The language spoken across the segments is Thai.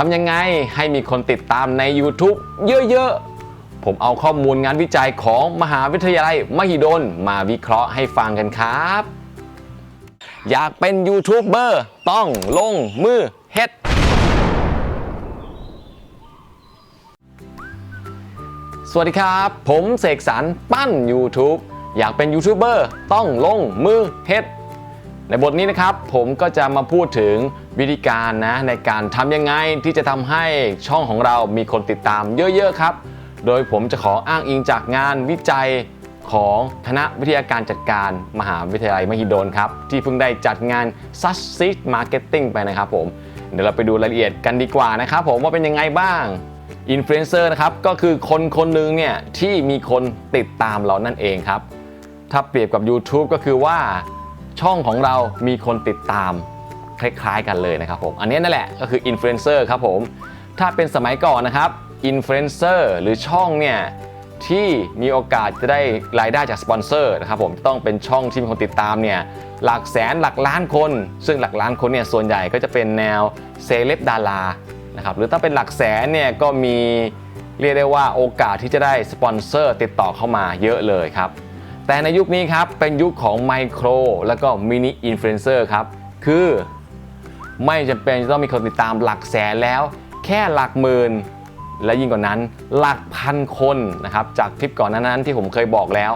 ทำยังไงให้มีคนติดตามใน YouTube เยอะๆ ผมเอาข้อมูลงานวิจัยของมหาวิทยาลัยมหิดลมาวิเคราะห์ให้ฟังกันครับ อยากเป็นยูทูบเบอร์ต้องลงมือเฮ็ดสวัสดีครับ ผมเสกสรรปั้น YouTube อยากเป็นยูทูบเบอร์ต้องลงมือเฮ็ด ในบทนี้นะครับผมก็จะมาพูดถึงวิธีการนะในการทำยังไงที่จะทำให้ช่องของเรามีคนติดตามเยอะๆครับ โดยผมจะขออ้างอิงจากงานวิจัยของคณะวิทยาการจัดการมหาวิทยาลัยมหิดลครับ ที่เพิ่งได้จัดงาน Success Marketing ไปนะครับผมเดี๋ยวเราไปดูรายละเอียดกันดีกว่านะครับผมว่าเป็นยังไงบ้างอินฟลูเอนเซอร์นะครับก็คือคนคนหนึ่งเนี่ยที่มีคนติดตามเรานั่นเองครับ ถ้าเปรียบกับ YouTube ก็คือว่า ช่องของเรามีคนติดตามคล้ายๆกันเลยนะครับผมอันนี้นั่นแหละก็คืออินฟลูเอนเซอร์ครับผมถ้าเป็นสมัยก่อนนะครับอินฟลูเอนเซอร์หรือช่องเนี่ยที่มีโอกาสจะได้รายได้จากสปอนเซอร์นะครับผมต้องเป็นช่องที่มีคนติดตามเนี่ยหลักแสนหลักล้านคน ซึ่งหลักล้านคนเนี่ยส่วนใหญ่ก็จะเป็นแนวเซเลบดารานะครับหรือถ้าเป็นหลักแสนเนี่ยก็มีเรียกได้ว่าโอกาสที่จะได้สปอนเซอร์ติดต่อเข้ามาเยอะเลยครับ แต่ในยุคนี้ครับ เป็นยุคของไมโครแล้วก็มินิอินฟลูเอนเซอร์ครับ คือไม่จำเป็นจะต้องมีคนติดตามหลักแสนแล้ว แค่หลักหมื่นและยิ่งกว่านั้นหลักพันคนนะครับ จากคลิปก่อนนานั้นที่ผมเคยบอกแล้ว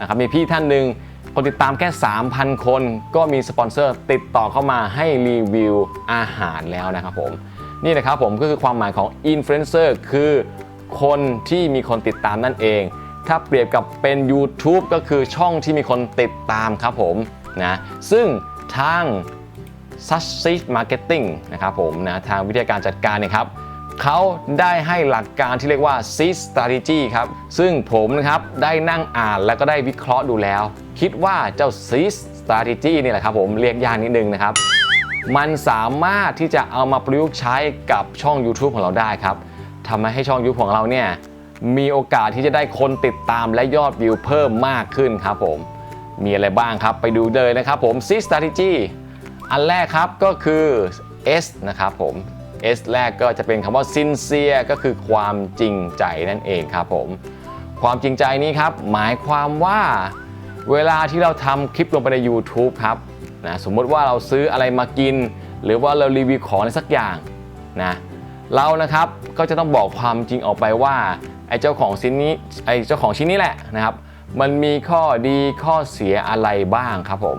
นะครับมีพี่ท่านหนึ่งคนติดตามแค่ 3,000 คน ก็มีสปอนเซอร์ติดต่อเข้ามาให้รีวิวอาหารแล้วนะครับผม นี่นะครับผมก็คือความหมายของอินฟลูเอนเซอร์คือคนที่มีคนติดตามนั่นเอง ถ้าเปรียบกับเป็น YouTube ก็คือช่องที่มีคนติดตามครับผมนะซึ่งทาง Success Marketing นะครับผมนะทางวิทยาการจัดการเนี่ยครับเขาได้ให้หลักการที่เรียกว่า s e e Strategy ครับ ซึ่งผมนะครับได้นั่งอ่านแล้วก็ได้วิเคราะห์ดูแล้ว คิดว่าเจ้า s e e Strategy นี่แหละครับผมเรียกยากนิดนึงนะครับ มันสามารถที่จะเอามาประยุกต์ใช้กับช่อง YouTube ของเราได้ครับทำให้ช่อง YouTube ของเราเนี่ย มีโอกาสที่จะได้คนติดตามและยอดวิวเพิ่มมากขึ้นครับผม มีอะไรบ้างครับไปดูเลยนะครับผม C strategy อันแรกครับก็คือ S นะครับผม S แรกก็จะเป็นคำว่า sincere ก็คือความจริงใจนั่นเองครับผม ความจริงใจนี้ครับ หมายความว่าเวลาที่เราทำคลิปลงไปใน YouTube ครับนะสมมติว่าเราซื้ออะไรมากิน หรือว่าเรารีวิวของอะไรสักอย่างนะเรานะครับก็จะต้องบอกความจริงออกไปว่า ไอ้เจ้าของชิ้นนี้ไอ้เจ้าของชิ้นนี้แหละนะครับ มันมีข้อดีข้อเสียอะไรบ้างครับผม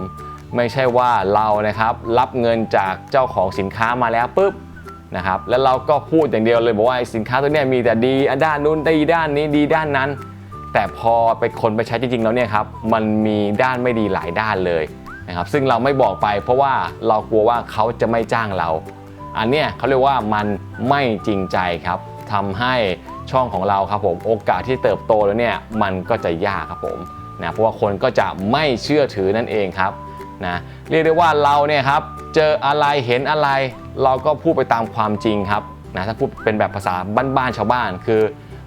ไม่ใช่ว่าเรานะครับรับเงินจากเจ้าของสินค้ามาแล้วปุ๊บนะครับแล้วเราก็พูดอย่างเดียวเลยบอกว่าสินค้าตัวนี้มีแต่ดีด้านนู้นดีด้านนี้ดีด้านนั้น แต่พอไปคนไปใช้จริงๆแล้วเนี่ยครับมันมีด้านไม่ดีหลายด้านเลยนะครับซึ่งเราไม่บอกไปเพราะว่าเรากลัวว่าเขาจะไม่จ้างเรา อันเนี้ยเขาเรียกว่ามันไม่จริงใจครับทำให้ ช่องของเราครับผมโอกาสที่เติบโตแล้วเนี่ยมันก็จะยากครับผมนะเพราะว่าคนก็จะไม่เชื่อถือนั่นเองครับนะเรียกได้ว่าเราเนี่ยครับเจออะไรเห็นอะไร เราก็พูดไปตามความจริงครับนะถ้าพูดเป็นแบบภาษาบ้านๆชาวบ้าน คือ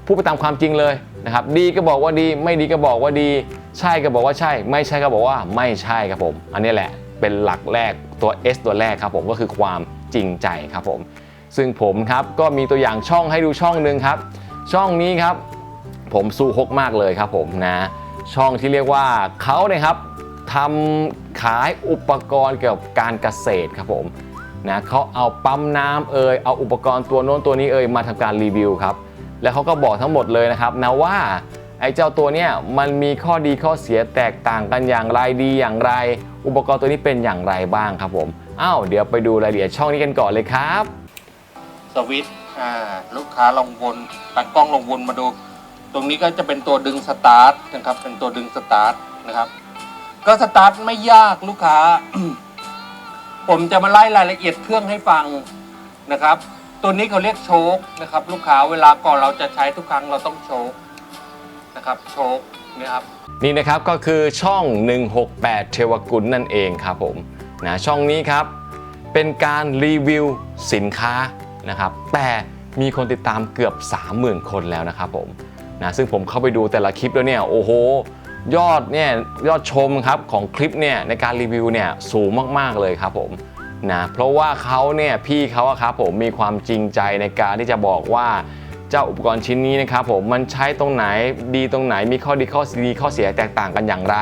พูดไปตามความจริงเลยนะครับดีก็บอกว่าดีไม่ดีก็บอกว่าดี ใช่ก็บอกว่าใช่ ไม่ใช่ก็บอกว่าไม่ใช่ครับผม อันนี้แหละเป็นหลักแรกตัว S ตัวแรกครับผมก็คือความจริงใจครับผม ซึ่งผมครับก็มีตัวอย่างช่องให้ดูช่องหนึ่งครับ ช่องนี้ครับ ผมสู้ฮกมากเลยครับผมนะ ช่องที่เรียกว่าเขาเนี่ยครับทำขายอุปกรณ์เกี่ยวกับการเกษตรครับผมนะเขาเอาปั๊มน้ำเอ่ยเอาอุปกรณ์ตัวโน้นตัวนี้เอ่ยมาทำการรีวิวครับ แล้วเขาก็บอกทั้งหมดเลยนะครับนะว่าไอ้เจ้าตัวเนี้ยมันมีข้อดีข้อเสียแตกต่างกันอย่างไรดีอย่างไร อุปกรณ์ตัวนี้เป็นอย่างไรบ้างครับผมอ้าวเดี๋ยวไปดูรายละเอียดช่องนี้กันก่อนเลยครับ สวิต อ่าลูกค้าลองวนตัดกล้องลองวนมาดู ตรงนี้ก็จะเป็นตัวดึงสตาร์ทนะครับ เป็นตัวดึงสตาร์ทนะครับ ก็สตาร์ทไม่ยากลูกค้า ผมจะมาไล่รายละเอียดเครื่องให้ฟังนะครับ ตัวนี้เขาเรียกโชคนะครับ ลูกค้าเวลาก่อนเราจะใช้ทุกครั้งเราต้องโชคนะครับโชคนะครับนี่นะครับก็คือช่อง 168 เทวกุลนั่นเองครับผมนะช่องนี้ครับเป็นการรีวิวสินค้า นะครับแต่มีคนติดตามเกือบ 30,000 คนแล้วนะครับผมนะซึ่งผมเข้าไปดูแต่ละคลิปแล้วเนี่ยโอ้โหยอดเนี่ยยอดชมครับของคลิปเนี่ยในการรีวิวเนี่ยสูงมากๆเลยครับผมนะเพราะว่าเขาเนี่ยพี่เขาอะครับผมมีความจริงใจในการที่จะบอกว่าเจ้าอุปกรณ์ชิ้นนี้นะครับผมมันใช้ตรงไหนดีตรงไหนมีข้อดีข้อดีข้อเสียแตกต่างกันอย่างไร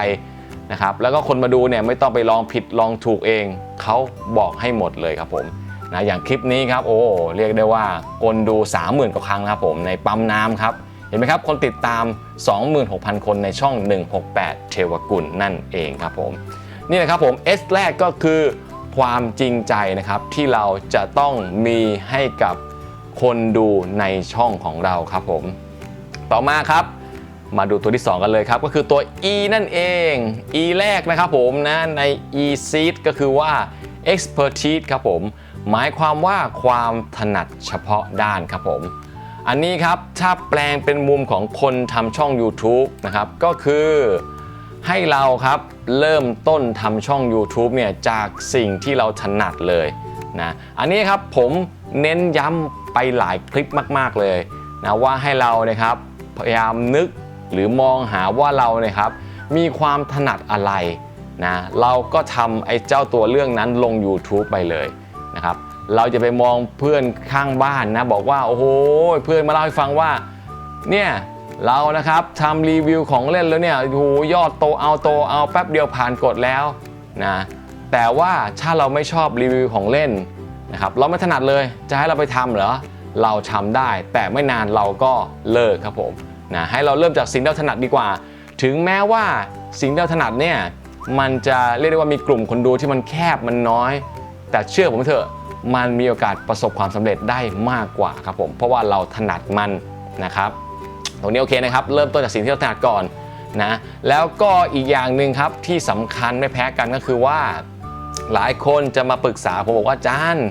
นะครับแล้วก็คนมาดูเนี่ยไม่ต้องไปลองผิดลองถูกเองเขาบอกให้หมดเลยครับผม นะอย่างคลิปนี้ครับโอ้เรียกได้ว่าคนดู 30,000กว่าครั้งครับผมในปั๊มน้ำครับเห็นไหมครับคนติดตาม 26,000 คนในช่อง 168 เทวกุลนั่นเองครับผมนี่นะครับผม S แรกก็คือความจริงใจนะครับที่เราจะต้องมีให้กับคนดูในช่องของเราครับผม ต่อมาครับมาดูตัวที่ 2 กันเลยครับ ก็คือตัว E นั่นเอง E แรกนะครับผมนะใน E seed ก็คือว่า expertise ครับผม หมายความว่าความถนัดเฉพาะด้านครับผม อันนี้ครับถ้าแปลงเป็นมุมของคนทำช่อง YouTube นะครับ ก็คือให้เราครับเริ่มต้นทำช่อง YouTube เนี่ยจากสิ่งที่เราถนัดเลยนะอันนี้ครับผมเน้นย้ำไปหลายคลิปมาก ๆ เลยนะว่าให้เรานะครับพยายามนึกหรือมองหาว่าเราเนี่ยครับมีความถนัดอะไร นะเราก็ทำไอ้เจ้าตัวเรื่องนั้นลง YouTube ไปเลยนะครับเราจะไปมองเพื่อนข้างบ้านนะบอกว่าโอ้โหเพื่อนมาเล่าให้ฟังว่าเนี่ยเรานะครับทำรีวิวของเล่นแล้วเนี่ยโอ้โหยอดโตเอาโตเอาแป๊บเดียวผ่านกดแล้วนะแต่ว่าถ้าเราไม่ชอบรีวิวของเล่นนะครับเราไม่ถนัดเลยจะให้เราไปทำเหรอเราทำได้ แต่ไม่นานเราก็เลิกครับผมนะให้เราเริ่มจากสิ่งที่เราถนัดดีกว่า ถึงแม้ว่าสิ่งที่เราถนัดเนี่ย มันจะเรียกได้ว่ามีกลุ่มคนดูที่มันแคบมันน้อย แต่เชื่อผมเถอะมันมีโอกาสประสบความสำเร็จได้มากกว่าครับผมเพราะว่าเราถนัดมันนะครับ ตรงนี้โอเคนะครับเริ่มต้นจากสิ่งที่เราถนัดก่อนนะแล้วก็อีกอย่างหนึ่งครับที่สำคัญไม่แพ้กันก็คือว่า หลายคนจะมาปรึกษาผมบอกว่าจารย์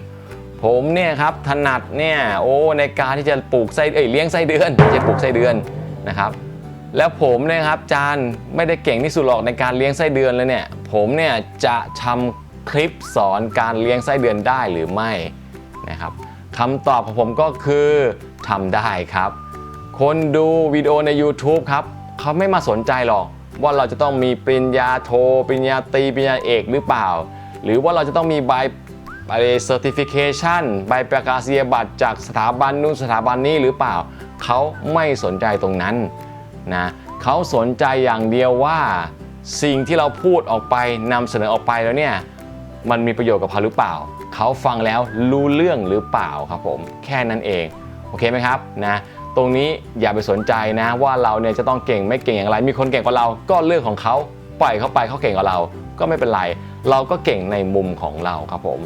ผมเนี่ยครับถนัดเนี่ยโอ้ในการที่จะปลูกไส้เอ้ยเลี้ยงไส้เดือนไม่ใช่ปลูกไส้เดือนนะครับ แล้วผมเนี่ยครับจารย์ไม่ได้เก่งที่สุดหรอกในการเลี้ยงไส้เดือนเลยเนี่ยผมเนี่ยจะทำคลิปสอนการเลี้ยงไส้เดือนได้หรือไม่นะครับคำตอบของผมก็คือทำได้ครับ คนดูวิดีโอใน YouTube ครับเขาไม่มาสนใจหรอก ว่าเราจะต้องมีปริญญาโทปริญญาตรีปริญญาเอกหรือเปล่า หรือว่าเราจะต้องมีใบใบ certification ใบประกาศนียบัตรจากสถาบันนู้นสถาบันนี้หรือเปล่า เขาไม่สนใจตรงนั้น นะเขาสนใจอย่างเดียวว่าสิ่งที่เราพูดออกไปนำเสนอออกไปแล้วเนี่ยมันมีประโยชน์กับเขาหรือเปล่า เขาฟังแล้วรู้เรื่องหรือเปล่าครับผมแค่นั้นเองโอเคไหมครับนะตรงนี้อย่าไปสนใจนะว่าเราเนี่ยจะต้องเก่งไม่เก่งอย่างไร มีคนเก่งกว่าเราก็เรื่องของเขาปล่อยเขาไปเขาเก่งกว่าเรา ก็ไม่เป็นไร เราก็เก่งในมุมของเราครับผม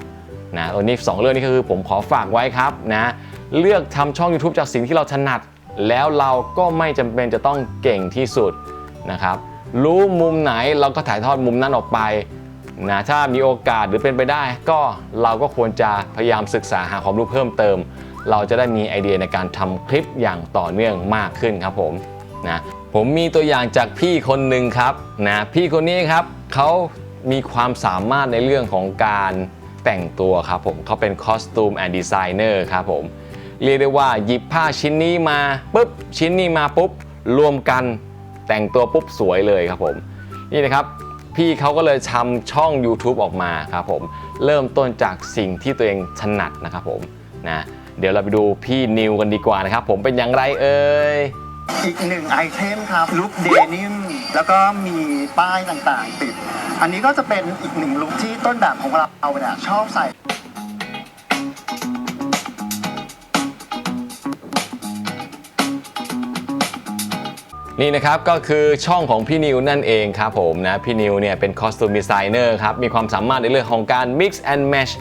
นะตัวนี้สองเรื่องนี้คือผมขอฝากไว้ครับนะเลือกทำช่อง YouTube จากสิ่งที่เราถนัด แล้วเราก็ไม่จำเป็นจะต้องเก่งที่สุดนะครับ รู้มุมไหนเราก็ถ่ายทอดมุมนั้นออกไปนะถ้ามีโอกาสหรือเป็นไปได้ ก็เราก็ควรจะพยายามศึกษาหาความรู้เพิ่มเติม เราจะได้มีไอเดียในการทำคลิปอย่างต่อเนื่องมากขึ้นครับผมนะผมมีตัวอย่างจากพี่คนหนึ่งครับนะพี่คนนี้ครับเขามีความสามารถในเรื่องของการแต่งตัวครับผมเขาเป็นคอสตูมแอนด์ดีไซเนอร์ครับผม เรียกได้ว่าหยิบผ้าชิ้นนี้มาปุ๊บชิ้นนี้มาปุ๊บรวมกันแต่งตัวปุ๊บสวยเลยครับผม นี่นะครับพี่เขาก็เลยทำช่อง YouTube ออกมาครับผม เริ่มต้นจากสิ่งที่ตัวเองถนัดนะครับผมนะเดี๋ยวเราไปดูพี่นิวกันดีกว่านะครับผมเป็นอย่างไรเอ่ยอีกหนึ่งไอเทมครับลุคเดนิมแล้วก็มีป้ายต่างๆติด อันนี้ก็จะเป็นอีกหนึ่งลุคที่ต้นแบบของเราเนี่ยชอบใส่ นี่นะครับก็คือช่องของพี่นิวนั่นเองครับผมนะพี่นิวเนี่ยเป็นคอสตูมดีไซเนอร์ครับมีความสามารถในเรื่องของการ mix and match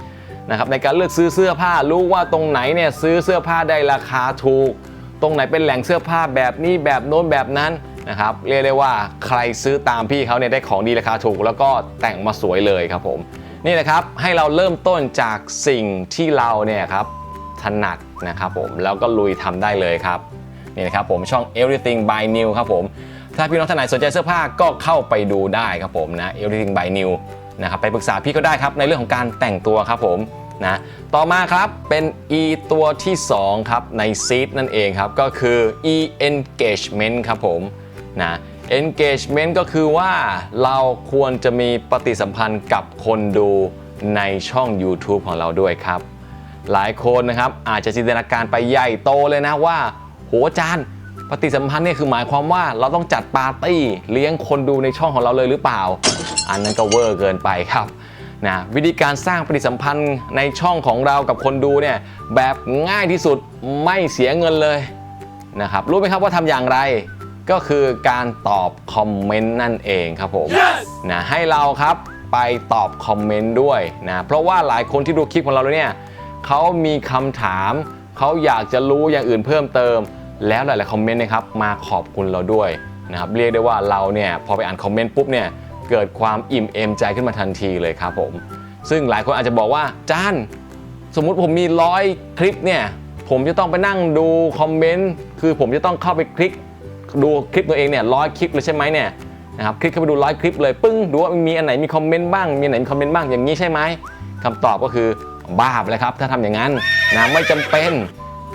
นะครับในการเลือกซื้อเสื้อผ้ารู้ว่าตรงไหนเนี่ยซื้อเสื้อผ้าได้ราคาถูก ตรงไหนเป็นแหล่งเสื้อผ้าแบบนี้แบบโน้นแบบนั้นนะครับเรียกได้ว่าใครซื้อตามพี่เขาเนี่ยได้ของดีราคาถูก แล้วก็แต่งมาสวยเลยครับผมนี่นะครับให้เราเริ่มต้นจากสิ่งที่เราเนี่ยครับถนัดนะครับผมแล้วก็ลุยทำได้เลยครับ นี่นะครับผมช่อง everything by new ครับผมถ้าพี่น้องท่านไหนสนใจเสื้อผ้าก็เข้าไปดูได้ครับผมนะ everything by new นะครับไปปรึกษาพี่ก็ได้ครับในเรื่องของการแต่งตัวครับผมนะต่อมาครับเป็น e ตัวที่2ครับใน seed นั่นเองครับก็คือ e engagement ครับผมนะ engagement ก็คือว่าเราควรจะมีปฏิสัมพันธ์กับคนดูในช่อง YouTube ของเราด้วยครับ หลายคนนะครับอาจจะจินตนาการไปใหญ่โตเลยนะว่า อาจารย์ ปฏิสัมพันธ์เนี่ยคือหมายความว่าเราต้องจัดปาร์ตี้เลี้ยงคนดูในช่องของเราเลยหรือเปล่า อันนั้นก็เวอร์เกินไปครับนะวิธีการสร้างปฏิสัมพันธ์ในช่องของเรากับคนดูเนี่ยแบบง่ายที่สุดไม่เสียเงินเลยนะครับรู้ไหมครับว่าทำอย่างไรก็คือการตอบคอมเมนต์นั่นเองครับผมนะให้เราครับไปตอบคอมเมนต์ด้วยนะเพราะว่าหลายคนที่ดูคลิปของเราแล้วเนี่ยเขามีคำถาม เขาอยากจะรู้อย่างอื่นเพิ่มเติม แล้วหลายๆคอมเมนต์นะครับมาขอบคุณเราด้วยนะครับเรียกได้ว่าเราเนี่ยพอไปอ่านคอมเมนต์ปุ๊บเนี่ยเกิดความอิ่มเอมใจขึ้นมาทันทีเลยครับผมซึ่งหลายคนอาจจะบอกว่าจานสมมุติผมมีร้อยคลิปเนี่ยผมจะต้องไปนั่งดูคอมเมนต์คือผมจะต้องเข้าไปคลิกดูคลิปตัวเองเนี่ยร้อยคลิปเลยใช่ไหมเนี่ยนะครับคลิกเข้าไปดูร้อยคลิปเลยปึ้งดูว่ามีอันไหนมีคอมเมนต์บ้างมีอันไหนมีคอมเมนต์บ้างอย่างนี้ใช่ไหมคำตอบก็คือบ้าไปเลยครับถ้าทำอย่างนั้นนะไม่จำเป็น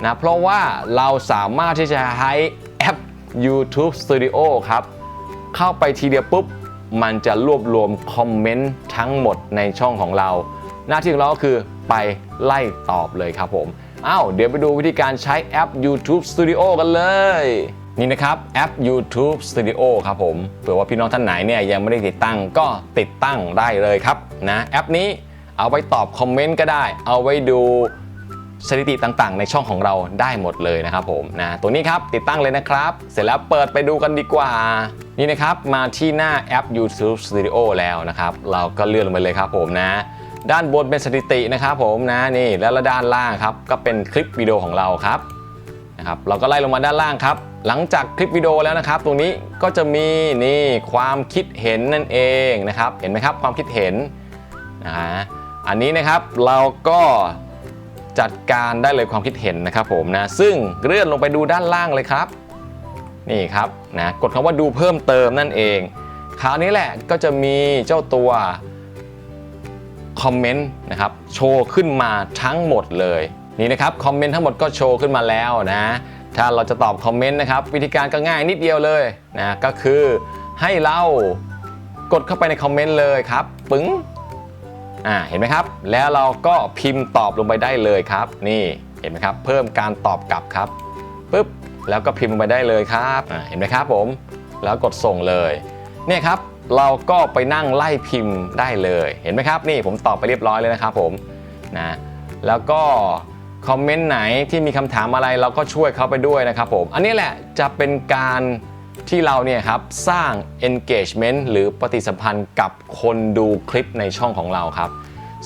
นะเพราะว่าเราสามารถที่จะใช้แอป YouTube Studio ครับ เข้าไปทีเดียวปุ๊บ มันจะรวบรวมคอมเมนต์ทั้งหมดในช่องของเรา หน้าที่ของเราก็คือไปไล่ตอบเลยครับผมอ้าวเดี๋ยวไปดูวิธีการใช้แอป YouTube Studio กันเลย นี่นะครับแอป YouTube Studio ครับผมเผื่อว่าพี่น้องท่านไหนเนี่ยยังไม่ได้ติดตั้งก็ติดตั้งได้เลยครับนะแอปนี้เอาไว้ตอบคอมเมนต์ก็ได้ เอาไว้ดู สถิติต่างๆ ในช่องของเราได้หมดเลยนะครับผมนะตัวนี้ครับติดตั้งเลยนะครับ เสร็จแล้วเปิดไปดูกันดีกว่า นี่นะครับมาที่หน้าแอป YouTube Studio แล้วนะครับเราก็เลื่อนลงไปเลยครับผมนะด้านบนเป็นสถิตินะครับผมนะนี่แล้วด้านล่างครับก็เป็นคลิปวิดีโอของเราครับนะครับเราก็ไล่ลงมาด้านล่างครับ หลังจากคลิปวิดีโอแล้วนะครับ ตรงนี้ก็จะมีนี่ความคิดเห็นนั่นเองนะครับ เห็นไหมครับความคิดเห็นนะฮะอันนี้นะครับเราก็ จัดการได้เลยความคิดเห็นนะครับผมนะซึ่งเลื่อนลงไปดูด้านล่างเลยครับ นี่ครับนะกดคำว่าดูเพิ่มเติมนั่นเอง คราวนี้แหละก็จะมีเจ้าตัวคอมเมนต์นะครับโชว์ขึ้นมาทั้งหมดเลยนี่นะครับคอมเมนต์ทั้งหมดก็โชว์ขึ้นมาแล้วนะถ้าเราจะตอบคอมเมนต์นะครับวิธีการก็ง่ายนิดเดียวเลยนะก็คือให้เรากดเข้าไปในคอมเมนต์เลยครับปึ้ง อ่าเห็นไหมครับ แล้วเราก็พิมพ์ตอบลงไปได้เลยครับ นี่เห็นไหมครับ เพิ่มการตอบกลับครับปุ๊บแล้วก็พิมพ์ลงไปได้เลยครับอ่าเห็นไหมครับผม แล้วกดส่งเลยเนี่ยครับเราก็ไปนั่งไล่พิมพ์ได้เลยเห็นไหมครับ นี่ผมตอบไปเรียบร้อยเลยนะครับผมนะแล้วก็คอมเมนต์ไหนที่มีคำถามอะไรเราก็ช่วยเขาไปด้วยนะครับผม อันนี้แหละจะเป็นการ ที่เราเนี่ยครับสร้าง engagement หรือปฏิสัมพันธ์กับคนดูคลิปในช่องของเราครับ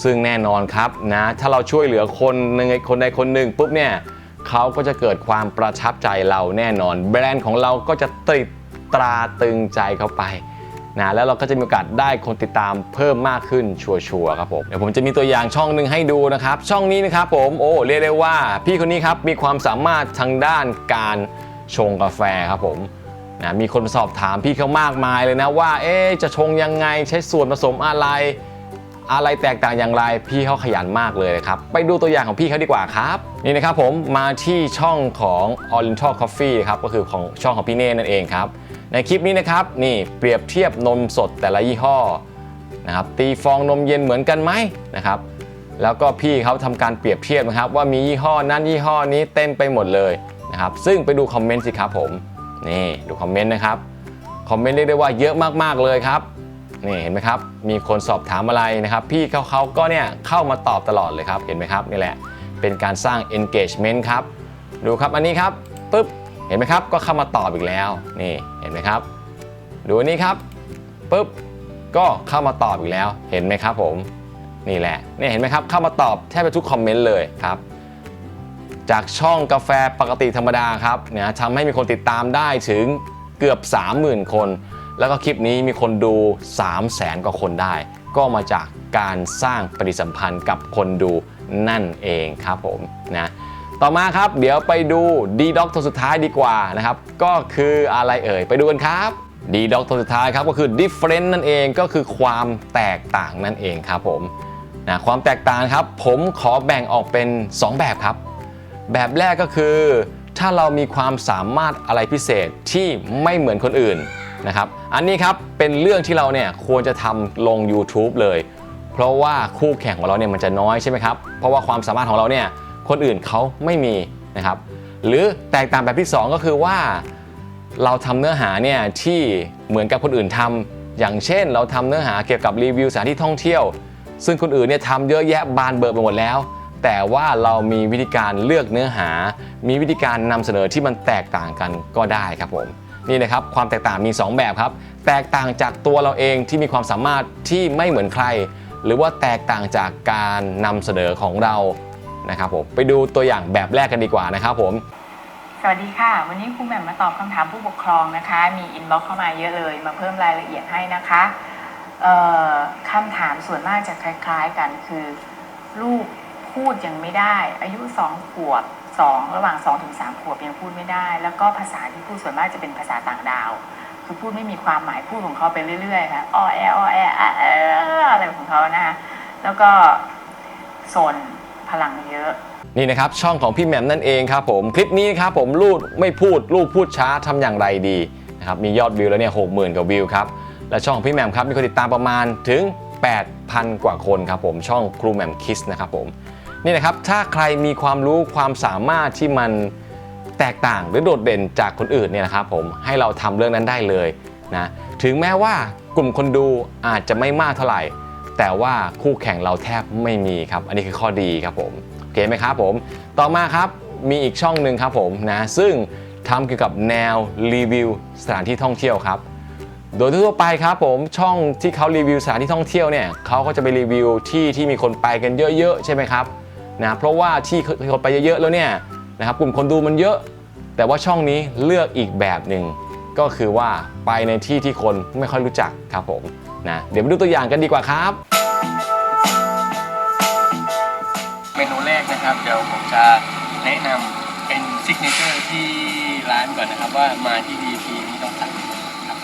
ซึ่งแน่นอนครับนะถ้าเราช่วยเหลือคนหนึ่งคนใดคนหนึ่งปุ๊บเนี่ยเขาก็จะเกิดความประทับใจเราแน่นอน แบรนด์ของเราก็จะติดตราตึงใจเขาไปนะแล้วเราก็จะมีโอกาสได้คนติดตามเพิ่มมากขึ้นชัวร์ๆครับผมเดี๋ยวผมจะมีตัวอย่างช่องหนึ่งให้ดูนะครับ ช่องนี้นะครับผมโอ้เรียกได้ว่า พี่คนนี้ครับมีความสามารถทางด้านการชงกาแฟครับผม นะมีคนสอบถามพี่เขามากมายเลยนะว่าเอ๊จะชงยังไงใช้ส่วนผสมอะไร อะไรแตกต่างอย่างไรพี่เขาขยันมากเลยครับ ไปดูตัวอย่างของพี่เขาดีกว่าครับ นี่นะครับผมมาที่ช่องของ Oriental Coffee ครับก็คือของช่องของพี่เน่นั่นเองครับ ในคลิปนี้นะครับนี่เปรียบเทียบนมสดแต่ละยี่ห้อนะครับตีฟองนมเย็นเหมือนกันไหมนะครับแล้วก็พี่เขาทำการเปรียบเทียบนะครับ ว่ามียี่ห้อนั้นยี่ห้อนี้เต็มไปหมดเลยนะครับซึ่งไปดูคอมเมนต์สิครับผม นี่ดูคอมเมนต์นะครับคอมเมนต์เรียกได้ว่าเยอะมากๆเลยครับนี่เห็นไหมครับ มีคนสอบถามอะไรนะครับ พี่เขาเขาก็เนี่ยเข้ามาตอบตลอดเลยครับ เห็นไหมครับนี่แหละ เป็นการสร้าง engagement ครับ ดูครับอันนี้ครับปุ๊บ เห็นไหมครับ ก็เข้ามาตอบอีกแล้ว นี่ เห็นไหมครับ ดูอันนี้ครับปุ๊บ ก็เข้ามาตอบอีกแล้ว เห็นไหมครับผม นี่แหละ เนี่ยเห็นไหมครับ เข้ามาตอบแทบจะทุกคอมเมนต์เลยครับ จากช่องกาแฟปกติธรรมดาครับเนี่ยทำให้มีคนติดตามได้ถึงเกือบ 30,000 คน แล้วก็คลิปนี้มีคนดู 3 0 0แสนกว่าคนได้ ก็มาจากการสร้างปฏิสัมพันธ์กับคนดูนั่นเองครับผมนะต่อมาครับ เดี๋ยวไปดูดีด็อกตัวสุดท้ายดีกว่านะครับ ก็คืออะไรเอ่ย ไปดูกันครับดีด็อกตัวสุดท้ายครับก็คือ different นั่นเองก็คือความแตกต่างนั่นเองครับผมนะความแตกต่างครับ ผมขอแบ่งออกเป็น 2 แบบครับ แบบแรกก็คือ ถ้าเรามีความสามารถอะไรพิเศษที่ไม่เหมือนคนอื่นนะครับอันนี้ครับเป็นเรื่องที่เราเนี่ยควรจะทำลง YouTube เลย เพราะว่าคู่แข่งของเราเนี่ยมันจะน้อยใช่ไหมครับเพราะว่าความสามารถของเราเนี่ยคนอื่นเขาไม่มีนะครับหรือแตกต่างแบบที่ 2 ก็คือว่าเราทำเนื้อหาเนี่ยที่เหมือนกับคนอื่นทำอย่างเช่น เราทำเนื้อหาเกี่ยวกับรีวิวสถานที่ท่องเที่ยว ซึ่งคนอื่นเนี่ยทำเยอะแยะบานเบิกไปหมดแล้ว แต่ว่าเรามีวิธีการเลือกเนื้อหา มีวิธีการนำเสนอที่มันแตกต่างกันก็ได้ครับผมนี่นะครับความแตกต่างมี 2 แบบครับ แตกต่างจากตัวเราเองที่มีความสามารถที่ไม่เหมือนใคร หรือว่าแตกต่างจากการนำเสนอของเรานะครับผมไปดูตัวอย่างแบบแรกกันดีกว่านะครับผม สวัสดีค่ะ วันนี้ครูแหม่มมาตอบคำถามผู้ปกครองนะคะ มีอินบ็อกเข้ามาเยอะเลย มาเพิ่มรายละเอียดให้นะคะเอ่อคำถามส่วนมากจะคล้าย ๆกันคือ ลูก พูดยังไม่ได้ อายุสองขวบสองระหว่าง2องถึงสามขวบยังพูดไม่ได้ แล้วก็ภาษาที่พูดส่วนมากจะเป็นภาษาต่างดาว คือพูดไม่มีความหมายพูดของเขาไปเรื่อยๆค่ะอ้อแออ้อแออะเออะไรของเขานะคะแล้วก็โซนพลังเยอะนี่นะครับช่องของพี่แหม่มนั่นเองครับผมคลิปนี้ครับผมลูกไม่พูดลูกพูดช้าทำอย่างไรดีนะครับมียอดวิวแล้วเนี่ยหกหมื่นกว่าวิวครับและช่องของพี่แหม่มครับมีคนติดตามประมาณถึง 8,000 กว่าคนครับผมช่องครูแหม่มคิสนะครับผม นี่นะครับถ้าใครมีความรู้ความสามารถที่มันแตกต่างหรือโดดเด่นจากคนอื่นเนี่ยนะครับผมให้เราทำเรื่องนั้นได้เลยนะถึงแม้ว่ากลุ่มคนดูอาจจะไม่มากเท่าไหร่ แต่ว่าคู่แข่งเราแทบไม่มีครับ อันนี้คือข้อดีครับผมโอเคไหมครับผมต่อมาครับมีอีกช่องหนึ่งครับผมนะซึ่งทำเกี่ยวกับแนวรีวิวสถานที่ท่องเที่ยวครับโดยทั่วไปครับผมช่องที่เขารีวิวสถานที่ท่องเที่ยวเนี่ยเขาก็จะไปรีวิวที่ที่มีคนไปกันเยอะๆใช่ไหมครับ นะเพราะว่าที่คนไปเยอะๆแล้วเนี่ยนะครับกลุ่มคนดูมันเยอะ แต่ว่าช่องนี้เลือกอีกแบบหนึ่งก็คือว่าไปในที่ที่คนไม่ค่อยรู้จักครับผมนะเดี๋ยวมาดูตัวอย่างกันดีกว่าครับ เมนูแรกนะครับเดี๋ยวผมจะแนะนำเป็นซิกเนเจอร์ที่ร้านก่อนนะครับว่ามาที่ DP นี่ต้องสั่งครับ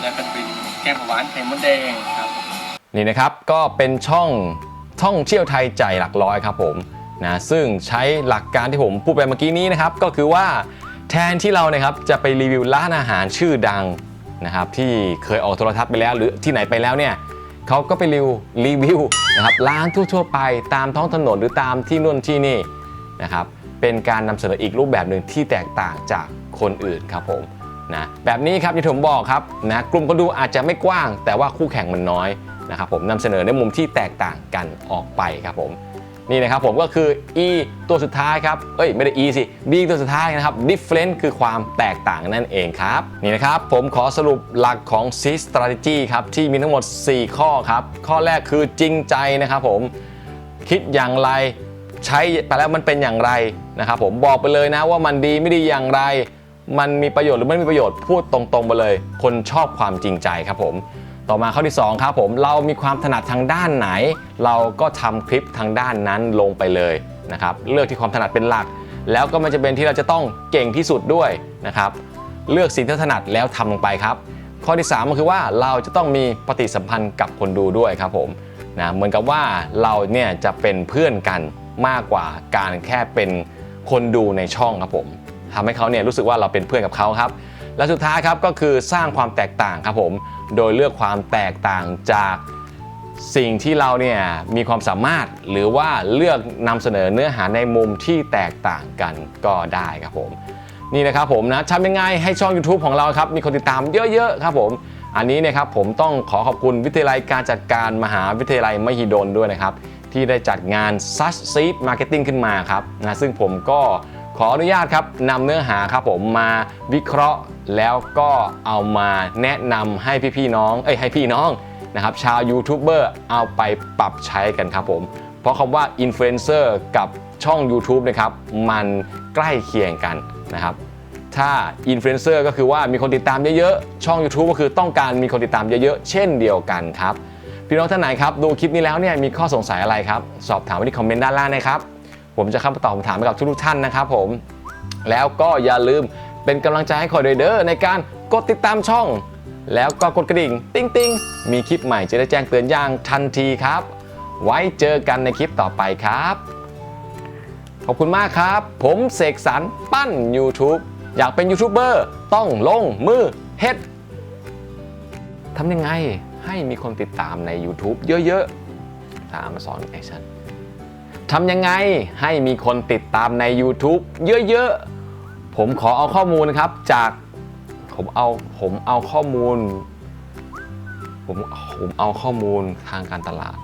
แล้วก็เป็นแก้มหวานไข่มดแดงครับนี่นะครับก็เป็นช่อง ท่องเที่ยวไทยใจหลักร้อยครับผมนะซึ่งใช้หลักการที่ผมพูดไปเมื่อกี้นี้นะครับก็คือว่าแทนที่เรานะครับจะไปรีวิวร้านอาหารชื่อดังนะครับที่เคยออกโทรทัศน์ไปแล้ว หรือที่ไหนไปแล้วเนี่ยเขาก็ไปรีวิวรีวิวนะครับร้านทั่วๆไปตามท้องถนนหรือตามที่นู่นที่นี่นะครับเป็นการนำเสนออีกรูปแบบหนึ่งที่แตกต่างจากคนอื่นครับผมนะแบบนี้ครับที่ผมบอกครับนะกลุ่มคนดูอาจจะไม่กว้าง แต่ว่าคู่แข่งมันน้อย นะครับผมนำเสนอในมุมที่แตกต่างกันออกไปครับผมนี่นะครับผมก็คือ e ตัวสุดท้ายครับ เอ้ยไม่ได้ e สิ b ตัวสุดท้ายนะครับ different คือความแตกต่างนั่นเองครับ นี่นะครับผมขอสรุปหลักของ C strategy ครับที่มีทั้งหมด 4 ข้อครับ ข้อแรกคือจริงใจนะครับผม คิดอย่างไร ใช้ไปแล้วมันเป็นอย่างไรนะครับผมบอกไปเลยนะว่ามันดีไม่ดีอย่างไร มันมีประโยชน์หรือไม่มีประโยชน์พูดตรงๆไปเลย คนชอบความจริงใจครับผม ต่อมาข้อที่2ครับผมเรามีความถนัดทางด้านไหน เราก็ทำคลิปทางด้านนั้นลงไปเลยนะครับเลือกที่ความถนัดเป็นหลัก แล้วก็มันจะเป็นที่เราจะต้องเก่งที่สุดด้วยนะครับเลือกสิ่งที่ถนัดแล้วทำลงไปครับ ข้อที่3ก็คือว่าเราจะต้องมีปฏิสัมพันธ์กับคนดูด้วยครับผมนะเหมือนกับว่าเราเนี่ยจะเป็นเพื่อนกันมากกว่าการแค่เป็นคนดูในช่องครับผมทำให้เขาเนี่ยรู้สึกว่าเราเป็นเพื่อนกับเขาครับ และสุดท้ายครับก็คือสร้างความแตกต่างครับผม โดยเลือกความแตกต่างจากสิ่งที่เราเนี่ยมีความสามารถหรือว่าเลือกนำเสนอเนื้อหาในมุมที่แตกต่างกันก็ได้ครับผม นี่นะครับผมนะทำยังไงให้ช่อง YouTube ของเราครับมีคนติดตามเยอะๆครับผม อันนี้นี่ยครับผมต้องขอขอบคุณวิทยาลัยการจัดการมหาวิทยาลัยมหิดลด้วยนะครับ ที่ได้จัดงาน Such Seed Marketing ขึ้นมาครับนะซึ่งผมก็ ขออนุญาตครับนำเนื้อหาครับผมมาวิเคราะห์แล้วก็เอามาแนะนำให้พี่ๆน้อง เอ้ยให้พี่น้องนะครับชาวยูทูบเบอร์เอาไปปรับใช้กันครับผม เพราะคำว่าอินฟลูเอนเซอร์กับช่อง YouTube นะครับมันใกล้เคียงกันนะครับถ้าอินฟลูเอนเซอร์ก็คือว่ามีคนติดตามเยอะๆ ช่อง YouTube ก็คือต้องการมีคนติดตามเยอะๆ เช่นเดียวกันครับ พี่น้องท่านไหนครับ ดูคลิปนี้แล้วเนี่ยมีข้อสงสัยอะไรครับ สอบถามไว้ที่คอมเมนต์ด้านล่างนะครับ ผมจะเข้ามาตอบคำถามให้กับทุกๆท่านนะครับผม แล้วก็อย่าลืมเป็นกำลังใจให้คอยเด้อในการกดติดตามช่อง แล้วก็กดกระดิ่ง ติ้งติ้งมีคลิปใหม่จะได้แจ้งเตือนอย่างทันทีครับ ไว้เจอกันในคลิปต่อไปครับ ขอบคุณมากครับ ผมเสกสรรปั้น YouTube อยากเป็นยูทูบเบอร์ต้องลงมือเฮ็ดทำยังไงให้มีคนติดตามใน YouTube เยอะๆทาง Amazon Action ทำยังไงให้มีคนติดตามใน YouTube เยอะๆ ผมขอเอาข้อมูลนะครับจากผมเอาผมเอาข้อมูลผมผมเอาข้อมูลทางการตลาด